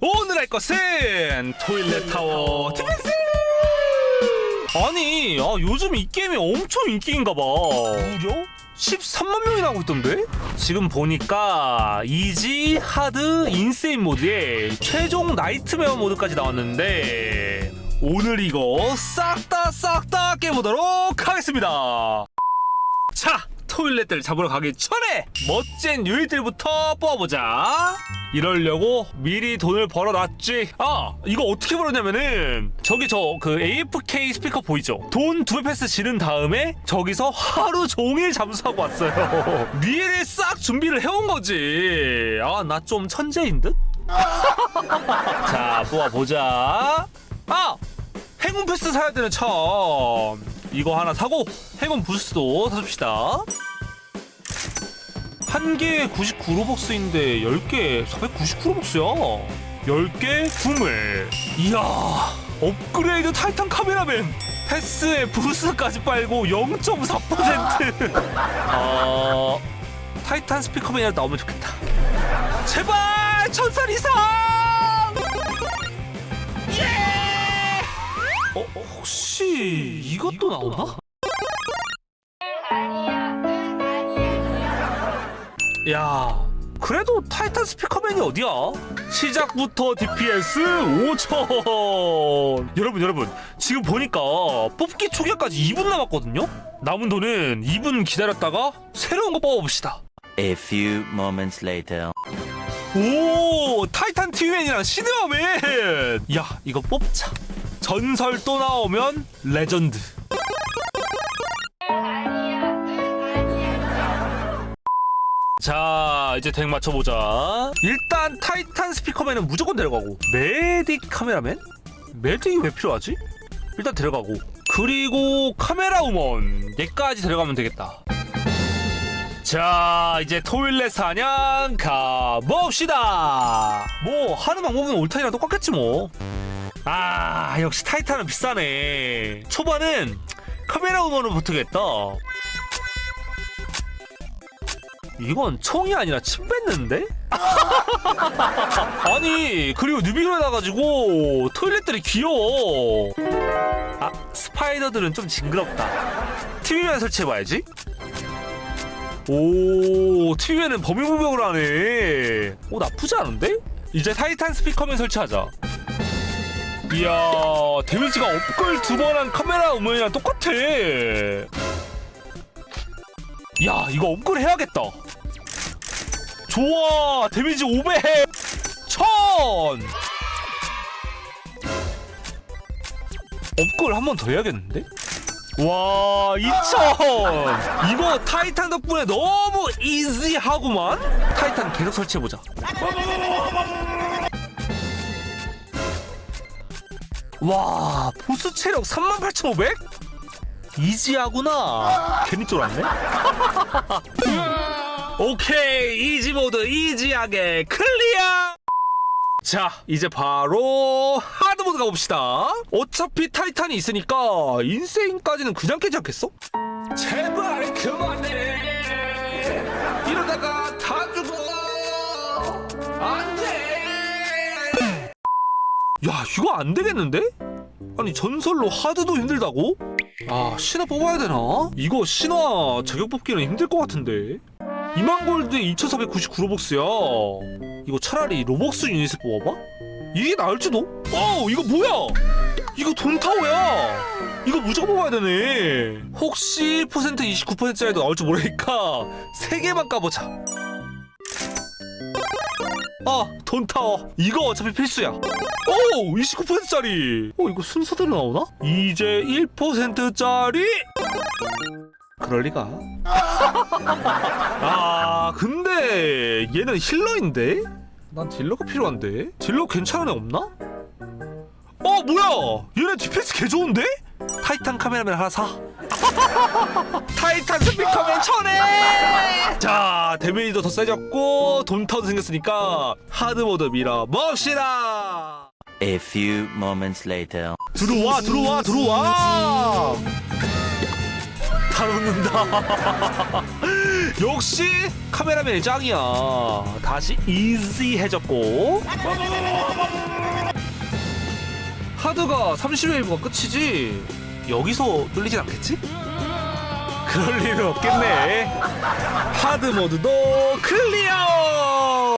오늘 할 것은 토일렛 타워. 디펜스 아니 아, 요즘 이 게임이 엄청 인기인가 봐. 무려 13만 명이 나오고 있던데? 지금 보니까 이지, 하드, 인세인 모드에 최종 나이트메어 모드까지 나왔는데 오늘 이거 싹 다 싹 다 깨보도록 하겠습니다. 자 토일렛들 잡으러 가기 전에 멋진 유닛들부터 뽑아보자. 이러려고 미리 돈을 벌어놨지. 아 이거 어떻게 벌었냐면은 저기 저 그 AFK 스피커 보이죠? 돈 두 배 패스 지른 다음에 저기서 하루 종일 잠수하고 왔어요. 미리 싹 준비를 해온 거지. 아 나 좀 천재인 듯? 자 뽑아보자. 아 행운 패스 사야 되는 참. 이거 하나 사고 행운 부스도 사줍시다 한 개에 99로벅스인데 10개에 499로벅스야. 10개 구물. 이야 업그레이드 타이탄 카메라맨 패스에 부스까지 빨고 0.4% 어... 타이탄 스피커맨이라도 나오면 좋겠다. 제발 천살 이상! 어, 어, 혹시 이것도 나오나? 야, 그래도 타이탄 스피커맨이 어디야? 시작부터 DPS 5천. 여러분, 여러분, 지금 보니까 뽑기 초기화까지 2분 남았거든요. 남은 돈은 2분 기다렸다가 새로운 거 뽑아봅시다. A few moments later. 오 타이탄 티맨이랑 시네어맨 야 이거 뽑자 전설 또 나오면 레전드 자 이제 덱 맞춰보자. 일단 타이탄 스피커맨은 무조건 데려가고 메딕 카메라맨? 메딕이 왜 필요하지? 일단 데려가고 그리고 카메라 우먼. 얘까지 데려가면 되겠다. 자 이제 토일렛 사냥 가봅시다. 뭐 하는 방법은 올타이랑 똑같겠지 뭐아 역시 타이탄은 비싸네. 초반은 카메라 우먼을 붙으겠다 이건 총이 아니라 침 뱉는데? 아니 그리고 뉴비로 나가지고 토일렛들이 귀여워. 아 스파이더들은 좀 징그럽다. TV만 설치해봐야지. 오 TV에는 범위무병을 하네. 오 나쁘지 않은데? 이제 타이탄 스피커맨 설치하자. 이야 데미지가 업글 두번 한 카메라 음원이랑 똑같아 야 이거 업글 해야겠다. 좋아 데미지 500 1000 업글 한 번 더 해야겠는데? 와2000 이거 타이탄 덕분에 너무 이지하구만. 타이탄 계속 설치해보자. 와 보스 체력 38,500? 이지하구나. 괜히 쫄았네 오케이 이지 모드 이지하게 클리어 자 이제 바로 하드 모드 가봅시다 어차피 타이탄이 있으니까 인세인까지는 그냥 깨지 않겠어? 제발 그만해 이러다가 다 죽어 안돼 야 이거 안 되겠는데? 아니 전설로 하드도 힘들다고? 아 신화 뽑아야 되나? 이거 신화 자격 뽑기는 힘들 것 같은데 2만 골드에 2499 로벅스야 이거 차라리 로벅스 유닛을 뽑아봐? 이게 나을지도? 어 이거 뭐야 이거 돈타워야 이거 무조건 뽑아야 되네 혹시 1% 29%짜리도 나올지 모르니까 3개만 까보자 아 돈타워 이거 어차피 필수야 오 29%짜리 어 이거 순서대로 나오나? 이제 1%짜리 그럴 리가 아 근데 얘는 힐러인데? 난 딜러가 필요한데? 딜러 괜찮은 애 없나? 어 뭐야 얘네 디펜스 개 좋은데? 타이탄 카메라맨 하나 사 타이탄 스피커맨 천에 자 데미지도 더 세졌고 돈타도 생겼으니까 하드모드 밀어 봅시다. A few moments later. 들어와 들어와 들어와. 다 놓는다. 역시 카메라맨이 짱이야. 다시 이지해졌고. 하드가 30웨이브가 끝이지? 여기서 뚫리진 않겠지? 그럴 일은 없겠네. 하드 모드도 클리어!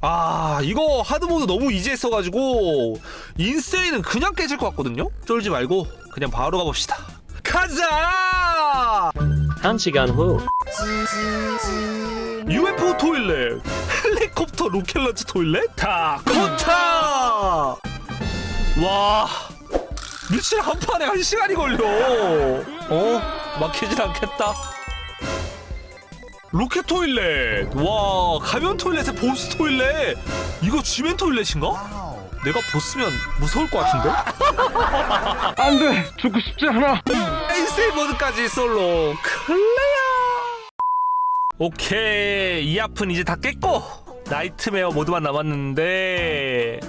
아 이거 하드 모드 너무 이지했어가지고 인세이는 그냥 깨질 것 같거든요? 쫄지 말고 그냥 바로 가봅시다. 가자! 1시간 후. UFO 토일렛 헬리콥터 로켓런치 토일렛 다 커타 와 미친 한 판에 한 시간이 걸려. 어? 막히진 않겠다. 로켓 토일렛. 와 가면 토일렛에 보스 토일렛. 이거 쥐맨 토일렛인가? 내가 보스면 무서울 것 같은데? 안 돼. 죽고 싶지 않아. 에이세이 모드까지 솔로. 클레어. 오케이. 이 앞은 이제 다 깼고 나이트메어 모드만 남았는데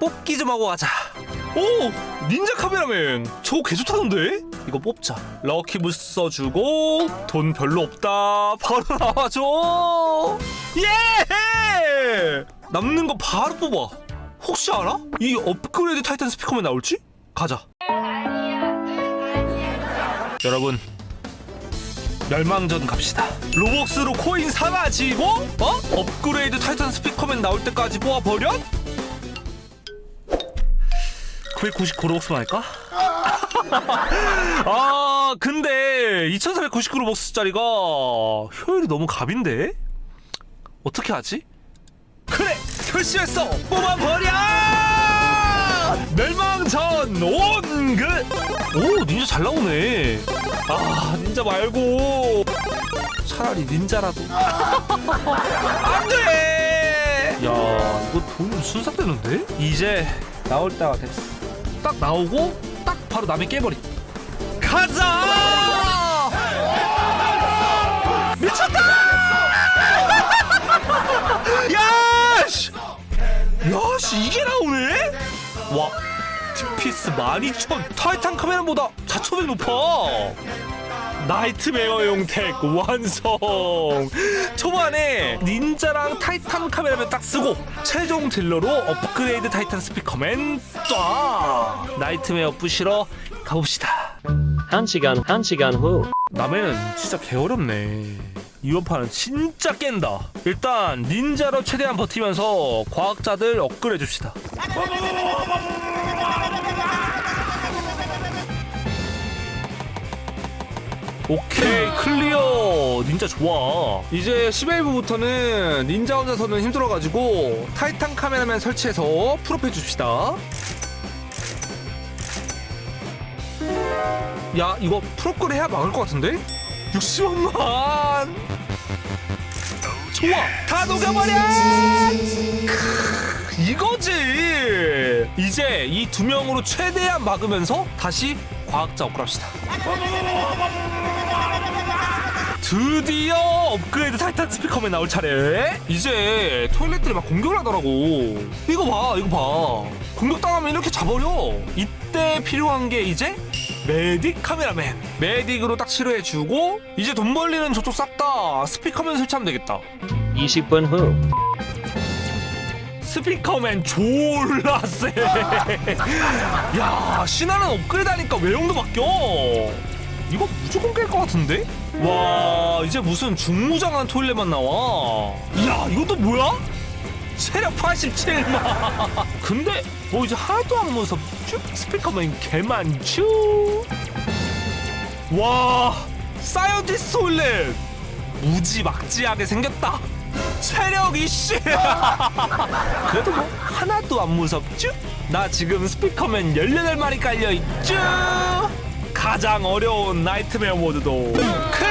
뽑기 좀 하고 가자 오 닌자 카메라맨. 저거 개 좋다던데? 이거 뽑자. 럭키 부스 써주고 돈 별로 없다. 바로 나와줘. 예! 남는 거 바로 뽑아. 혹시 알아? 이 업그레이드 타이탄 스피커맨 나올지? 가자. 여러분 멸망전 갑시다. 로벅스로 코인 사가지고 어? 업그레이드 타이탄 스피커맨 나올 때까지 모아버려? 999 로벅스만 할까? 아 근데 2499 로벅스짜리가 효율이 너무 갑인데? 어떻게 하지? 그래 결심했어. 뽑아버려! 멸망전 온그! 오 닌자 잘 나오네. 아 닌자 말고. 차라리 닌자라도. 안돼! 야 이거 돈 순삭되는데? 이제 나올 때가 됐어 딱 나오고 딱 바로 남의 깨버리 가자! 미쳤다! 야씨! 야씨 이게 나오네? 와 티피스 12,000 타이탄 카메라보다 4,500 높아 나이트메어용 텍 완성. 초반에 닌자랑 타이탄 카메라맨 딱 쓰고 최종 딜러로 업그레이드 타이탄 스피커맨 딱 나이트메어 부시러 가봅시다. 1시간 1시간 후. 남해는 진짜 개어렵네. 이번 판은 진짜 깬다. 일단 닌자로 최대한 버티면서 과학자들 업그레이드 줍시다 오케이 클리어. 닌자 좋아. 이제 11부부터는 닌자 혼자서는 힘들어가지고 타이탄 카메라맨 설치해서 풀업해 줍시다. 야 이거 프로걸 해야 막을 것 같은데? 60원만. 좋아. 다 녹여버려! 크, 이거지. 이제 이 두 명으로 최대한 막으면서 다시 과학자 업그레이드합시다 드디어 업그레이드 타이탄 스피커맨 나올 차례. 이제 토일렛들이 막 공격을 하더라고. 이거 봐 이거 봐. 공격당하면 이렇게 잡아려 이때 필요한 게 이제 메딕 카메라맨. 메딕으로 딱 치료해주고 이제 돈 벌리는 저쪽 싹 다 스피커맨 설치하면 되겠다. 20분 후. 스피커맨 졸라 세. 야, 신화는 업그레이드 하니까 외형도 바뀌어. 이거 무조건 깰 것 같은데? 와, 이제 무슨 중무장한 토일렛만 나와. 야, 이것도 뭐야? 체력 87만. 근데 뭐 이제 하나도 안 무섭죠? 스피커맨 개 많죠? 와, 사이언티스트 토일렛. 무지막지하게 생겼다. 체력 이씨. 그래도 뭐 하나도 안 무섭죠? 나 지금 스피커맨 18마리 깔려있죠? 가장 어려운 나이트메어 모드도 클리어!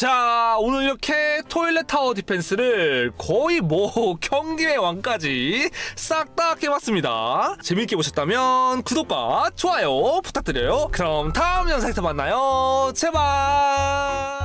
자 오늘 이렇게 토일렛 타워 디펜스를 거의 뭐 경기의 왕까지 싹다 깨봤습니다. 재밌게 보셨다면 구독과 좋아요 부탁드려요. 그럼 다음 영상에서 만나요. 제발